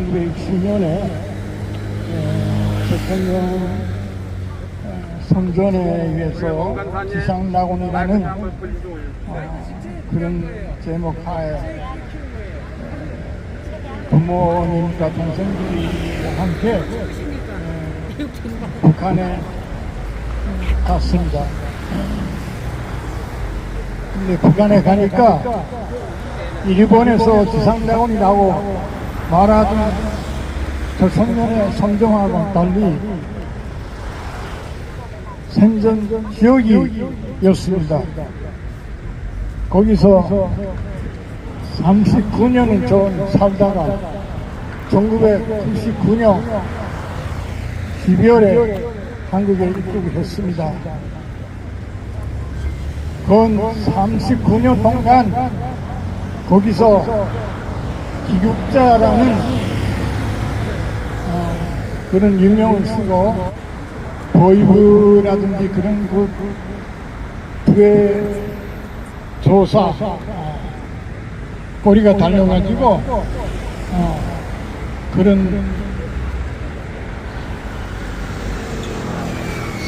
1960년에 대통령 어, 성전에 의해서 지상낙원이라는 어, 그런 제목 하에 어, 부모님과 동생들이 함께 어, 북한에 갔습니다. 근데 북한에 가니까 일본에서 지상낙원이 나고 말하던 저 성년의 성정하고 달리 생전 지역이었습니다. 거기서 39년을 전 살다가 1999년 12월에 한국에 입국했습니다. 건 39년 동안 거기서 기국자라는 어, 그런 유명을 쓰고 보이브라든지 그런 그 부의 조사 어, 꼬리가 달려가지고 어, 그런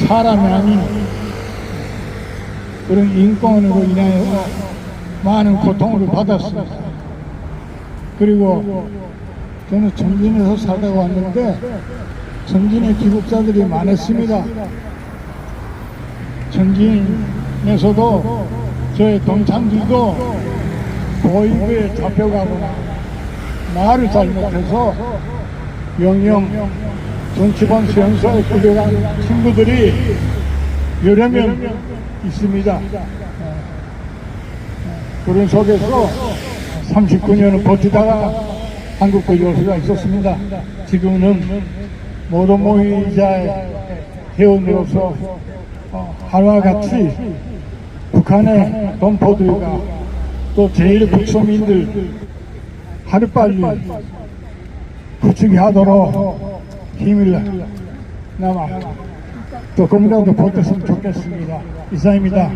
사람이 아닌 그런 인권으로 인하여 많은 고통을 받았습니다. 그리고 저는 전진에서 살다가 왔는데 전진에 기국자들이 많았습니다. 전진에서도 저의 동창들도 보이브에 잡혀가거나 말을 잘못해서 영영 정치범 수용소에 끌려간 친구들이 여러 명 있습니다. 그런 속에서 39년을 버티다가 한국과 요수가 있었습니다. 지금은 모로모이자의 회원으로서 어, 하루와 같이 북한의 동포들과 또 제일 북소민들 하루빨리 구축이 하도록 힘을 남아 조금이라도 보태으면 좋겠습니다. 이상입니다.